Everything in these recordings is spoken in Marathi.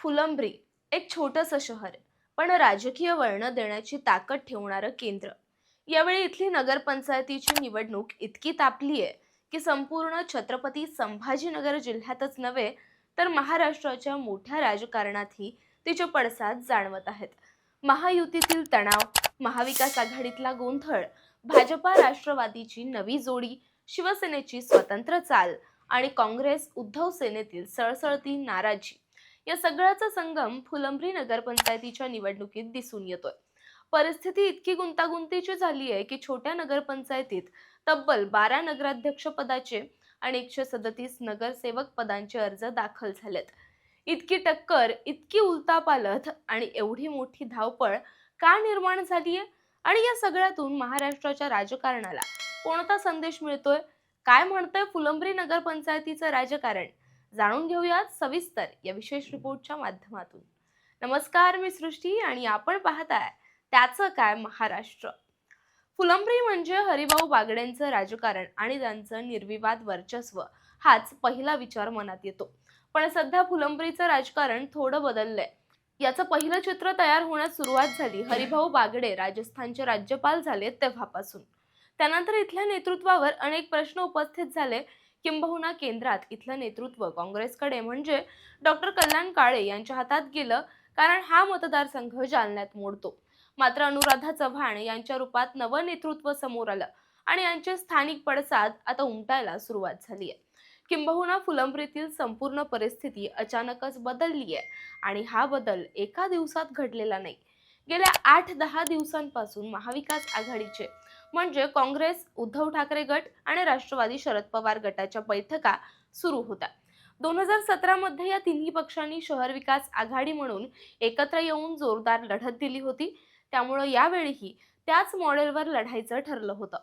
फुलंब्री एक छोटंसं शहर पण राजकीय वळणं देण्याची ताकद ठेवणारं केंद्र. यावेळी इथली नगरपंचायतीची निवडणूक इतकी तापली आहे की संपूर्ण छत्रपती संभाजीनगर जिल्ह्यातच नव्हे तर महाराष्ट्राच्या मोठ्या राजकारणातही तिचे पडसाद जाणवत आहेत. महायुतीतील तणाव महाविकास आघाडीतला गोंधळ भाजपा राष्ट्रवादीची नवी जोडी शिवसेनेची स्वतंत्र चाल आणि काँग्रेस उद्धव सेनेतील सळसळती नाराजी या सगळ्याचा संगम फुलंब्री नगरपंचायतीच्या निवडणुकीत दिसून येतोय. परिस्थिती इतकी गुंतागुंतीची झाली आहे की छोट्या नगरपंचायतीत तब्बल बारा नगराध्यक्ष पदाचे आणि एकशे सदतीस नगरसेवक पदांचे अर्ज दाखल झालेत. इतकी टक्कर इतकी उलतापालथ आणि एवढी मोठी धावपळ का निर्माण झाली आहे? आणि या सगळ्यातून महाराष्ट्राच्या राजकारणाला कोणता संदेश मिळतोय? काय म्हणतंय फुलंब्री नगरपंचायतीचं राजकारण? जाणून घेऊयात सविस्तर या विशेष रिपोर्टच्या माध्यमातून. नमस्कार मी सृष्टी आणि आपण पाहताय त्याचं काय महाराष्ट्र. फुलंब्री म्हणजे हरिभाऊ बागडेंचं राजकारण आणि त्यांचं निर्विवाद वर्चस्व हाच पहिला विचार मनात येतो. पण सध्या फुलंब्रीचं राजकारण थोडं बदललंय. याचं पहिलं चित्र तयार होण्यास सुरुवात झाली हरिभाऊ बागडे राजस्थानचे राज्यपाल झाले तेव्हापासून. त्यानंतर इथल्या नेतृत्वावर अनेक प्रश्न उपस्थित झाले किंबहुना केंद्रात इथलं नेतृत्व काँग्रेसकडे म्हणजे डॉक्टर कल्याण काळे यांच्या हातात गेलं कारण हा मतदारसंघ जालन्यात मोडतो. मात्र अनुराधा चव्हाण यांच्या रूपात नवं नेतृत्व समोर आलं आणि यांचे स्थानिक पडसाद आता उमटायला सुरुवात झाली आहे. किंबहुना फुलंब्रीतील संपूर्ण परिस्थिती अचानकच बदलली आहे आणि हा बदल एका दिवसात घडलेला नाही. गेल्या आठ दहा दिवसांपासून महाविकास आघाडीचे म्हणजे काँग्रेस उद्धव ठाकरे गट आणि राष्ट्रवादी शरद पवार गटाच्या बैठका सुरू होत्या. दोन हजार सतरामध्ये या तिन्ही पक्षांनी शहर विकास आघाडी म्हणून एकत्र येऊन जोरदार लढत दिली होती. त्यामुळं यावेळीही त्याच मॉडेलवर लढायचं ठरलं होतं.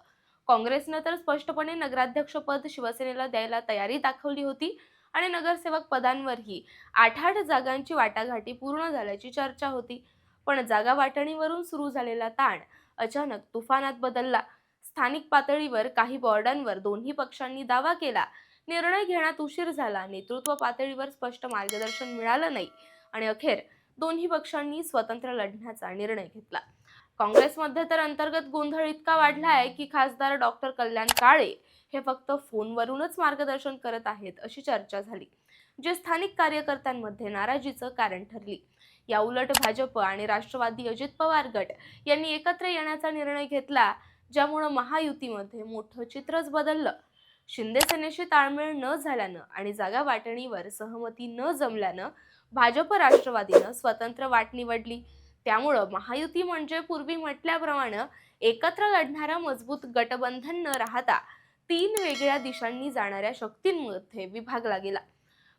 काँग्रेसनं तर स्पष्टपणे नगराध्यक्षपद शिवसेनेला द्यायला तयारी दाखवली होती आणि नगरसेवक पदांवरही आठ आठ जागांची वाटाघाटी पूर्ण झाल्याची चर्चा होती. पण जागा वाटणीवरून सुरू झालेला ताण अचानक तुफानात बदलला. स्थानिक पातळीवर काही बॉर्डांवर दोन्ही पक्षांनी दावा केला. निर्णय घेण्यात उशीर झाला. नेतृत्व पातळीवर स्पष्ट मार्गदर्शन मिळालं नाही आणि अखेर दोन्ही पक्षांनी स्वतंत्र लढण्याचा निर्णय घेतला. काँग्रेसमध्ये तर अंतर्गत गोंधळ इतका वाढला आहे की खासदार डॉक्टर कल्याण काळे हे फक्त फोनवरूनच मार्गदर्शन करत आहेत अशी चर्चा झाली जे स्थानिक कार्यकर्त्यांमध्ये नाराजीचं कारण ठरली. या उलट भाजप आणि राष्ट्रवादी अजित पवार गट यांनी एकत्र येण्याचा निर्णय घेतला ज्यामुळं महायुतीमध्ये मोठं चित्रच बदललं. शिंदे सेनेशी ताळमेळ न झाल्यानं आणि जागा वाटणीवर सहमती न जमल्यानं भाजप राष्ट्रवादीनं स्वतंत्र वाट निवडली. त्यामुळं महायुती म्हणजे पूर्वी म्हटल्याप्रमाणे एकत्र लढणारा मजबूत गटबंधन न राहता तीन वेगळ्या दिशांनी जाणाऱ्या शक्तींमध्ये विभागला गेला.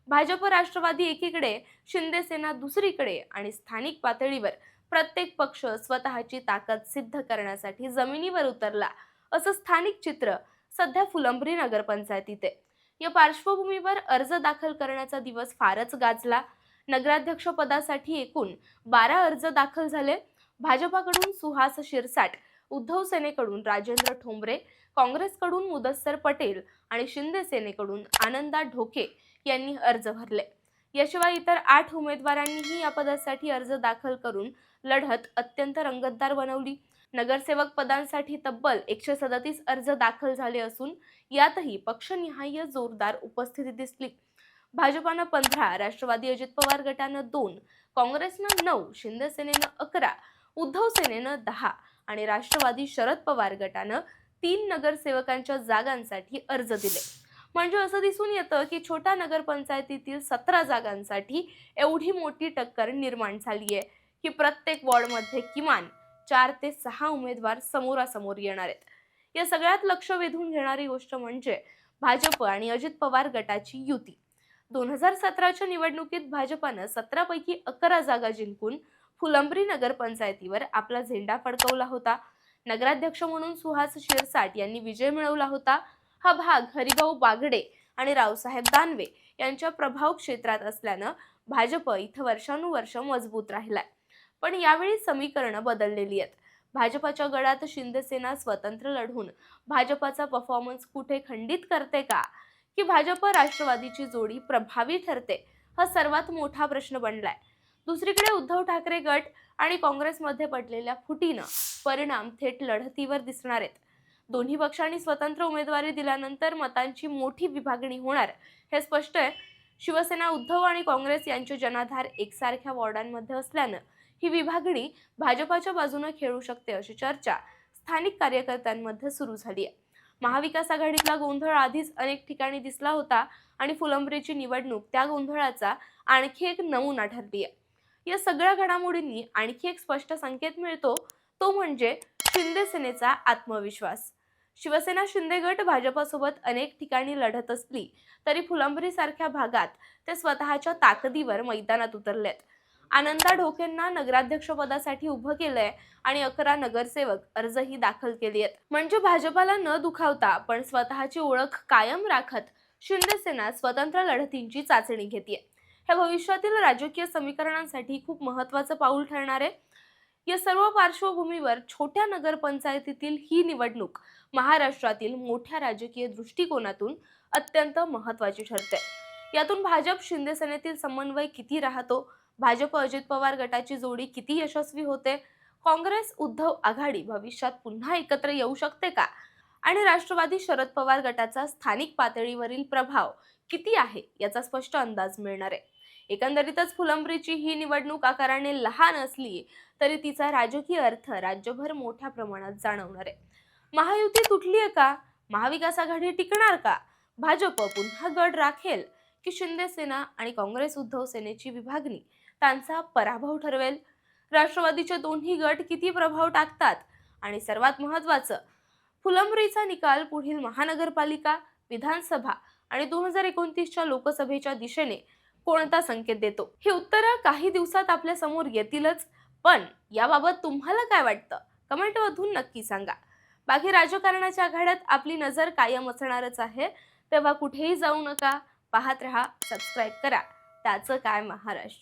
भाजप राष्ट्रवादी एकीकडे शिंदे सेना दुसरीकडे आणि स्थानिक पातळीवर प्रत्येक पक्ष स्वतःची ताकद सिद्ध करण्यासाठी जमिनीवर उतरला असं स्थानिक चित्र सध्या फुलंब्री नगरपंचायतीत आहे. या पार्श्वभूमीवर अर्ज दाखल करण्याचा दिवस फारच गाजला. नगराध्यक्ष पदासाठी एकूण बारा अर्ज दाखल झाले. भाजपाकडून सुहास शिरसाट उद्धव सेनेकडून राजेंद्र ठोंबरे काँग्रेसकडून मुदस्सर पटेल आणि शिंदे सेनेकडून आनंदा ढोके यांनी अर्ज भरले. याशिवाय इतर आठ उमेदवारांनीही या पदासाठी अर्ज दाखल करून लढत अत्यंत रंगतदार बनवली. नगरसेवक पदांसाठी तब्बल एकशे सदतीस अर्ज दाखल झाले असून यातही पक्षनिहाय जोरदार उपस्थिती दिसली. भाजपानं पंधरा राष्ट्रवादी अजित पवार गटानं दोन काँग्रेसनं नऊ शिंदसेनेनं अकरा उद्धव सेनेनं दहा आणि राष्ट्रवादी शरद पवार गटानं तीन नगरसेवकांच्या जागांसाठी अर्ज दिले. म्हणजे असं दिसून येतं की छोट्या नगरपंचायतीतील सतरा जागांसाठी एवढी मोठी टक्कर निर्माण झाली आहे की प्रत्येक वॉर्डमध्ये किमान चार ते सहा उमेदवार समोरासमोर येणार आहेत. या सगळ्यात लक्ष वेधून घेणारी गोष्ट म्हणजे भाजप आणि अजित पवार गटाची युती. दोन हजार सतराच्या निवडणुकीत भाजपानं सतरापैकी अकरा जागा जिंकून फुलंब्री नगरपंचायतीवर आपला झेंडा फडकवला होता. नगराध्यक्ष म्हणून सुहास शिरसाट यांनी विजय मिळवला होता. हा भाग हरिभाऊ बागडे आणि रावसाहेब दानवे यांच्या प्रभाव क्षेत्रात असल्यानं भाजप इथं वर्षानुवर्ष मजबूत राहिलाय. पण यावेळी समीकरणं बदललेली आहेत. भाजपाच्या गडात शिंदेसेना स्वतंत्र लढून भाजपाचा परफॉर्मन्स कुठे खंडित करते का? की भाजप राष्ट्रवादीची जोडी प्रभावी ठरते? हा सर्वात मोठा प्रश्न बनलाय. दुसरीकडे उद्धव ठाकरे गट आणि काँग्रेसमध्ये पडलेल्या फुटीनं परिणाम थेट लढतीवर दिसणार आहेत. दोन्ही पक्षांनी स्वतंत्र उमेदवारी दिल्यानंतर मतांची मोठी विभागणी होणार. हे स्पष्ट आहे. शिवसेना उद्धव आणि काँग्रेस यांचे जनाधार एकसारख्या वॉर्डांमध्ये असल्यानं ही विभागणी भाजपाच्या बाजूने खेळू शकते अशी चर्चा स्थानिक कार्यकर्त्यांमध्ये सुरू झाली आहे. महाविकास आघाडीतला गोंधळ आधीच अनेक ठिकाणी दिसला होता आणि फुलंब्रीची निवडणूक त्या गोंधळाचा आणखी एक नमुना ठरली आहे. या सगळ्या घडामोडींनी आणखी एक स्पष्ट संकेत मिळतो. तो म्हणजे शिंदे सेनेचा आत्मविश्वास. शिवसेना शिंदे गट भाजपसोबत अनेक ठिकाणी लढत असली तरी फुलंबरीसारख्या भागात ते स्वतःच्या ताकदीवर मैदानात उतरलेत. आनंदा ढोकेंना नगराध्यक्षपदासाठी उभं केलंय आणि अकरा नगरसेवक अर्जही दाखल केली आहेत म्हणजे भाजपाला न दुखावता पण स्वतःची ओळख कायम राखत शिंदेसेना स्वतंत्र लढतींची चाचणी घेते हे भविष्यातील राजकीय समीकरणांसाठी खूप महत्वाचं पाऊल ठरणार आहे. या सर्व पार्श्वभूमीवर छोट्या नगरपंचायतीतील ही निवडणूक महाराष्ट्रातील मोठ्या राजकीय दृष्टिकोनातून अत्यंत महत्वाची ठरते. यातून भाजप शिंदे सेनेतील समन्वय किती राहतो? भाजप अजित पवार गटाची जोडी किती यशस्वी होते? काँग्रेस उद्धव आघाडी भविष्यात पुन्हा एकत्र येऊ शकते का? आणि राष्ट्रवादी शरद पवार गटाचा स्थानिक पातळीवरील प्रभाव किती आहे याचा स्पष्ट अंदाज मिळणार आहे. एकंदरीतच फुलंब्रीची ही निवडणूक आकाराने लहान असली तरी तिचा राजकीय अर्थ राज्यभर मोठ्या प्रमाणात जाणवणार आहे. महायुती तुटली आहे का? महाविकास आघाडी टिकणार का? भाजप पुन्हा गड राखेल. की शिंदे सेना आणि काँग्रेस उद्धव सेनेची विभागणी? त्यांचा पराभव ठरवेल. राष्ट्रवादीचे दोन्ही गट किती प्रभाव टाकतात? आणि सर्वात महत्वाचं फुलंब्रीचा निकाल पुढील महानगरपालिका विधानसभा आणि दोन हजार एकोणतीसच्या लोकसभेच्या दिशेने कोणता संकेत देतो? ही उत्तरं काही दिवसात आपल्यासमोर येतीलच. पण याबाबत तुम्हाला काय वाटतं? कमेंटमधून नक्की सांगा. बाकी राजकारणाच्या आघाड्यात आपली नजर कायम असणारच आहे. तेव्हा कुठेही जाऊ नका. पाहत रहा सबस्क्राईब करा. त्याचं काय महाराष्ट्र?